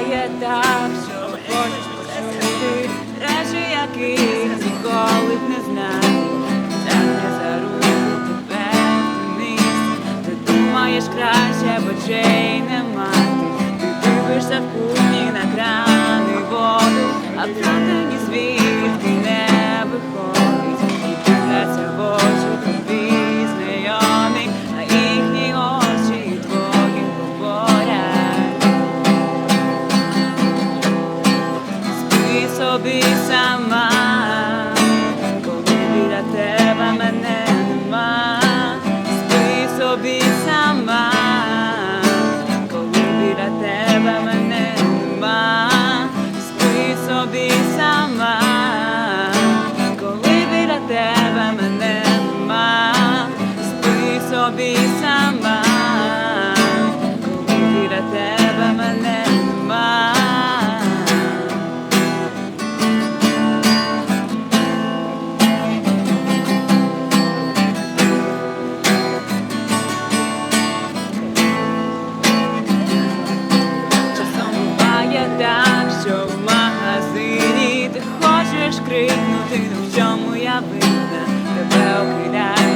Є так, що хочеш ти речі, яких ніколи б не знав. Тягне за руку тебе вниз, ти думаєш краще, бо очей нема. Ти дивишся в кухні на крани воду, а спи сама, біля тебе мене нема. Часом буває так, що в магазині ти хочеш крикнути, ну в чому я винна, тебе окидають,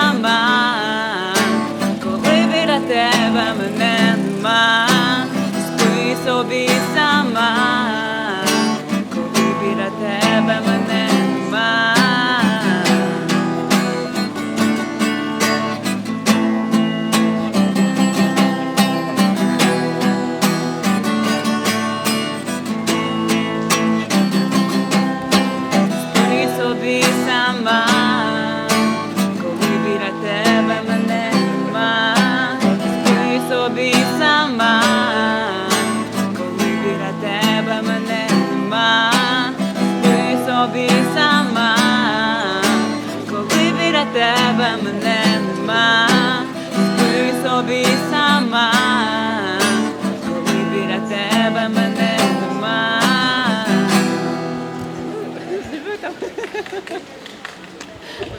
спи собі сама,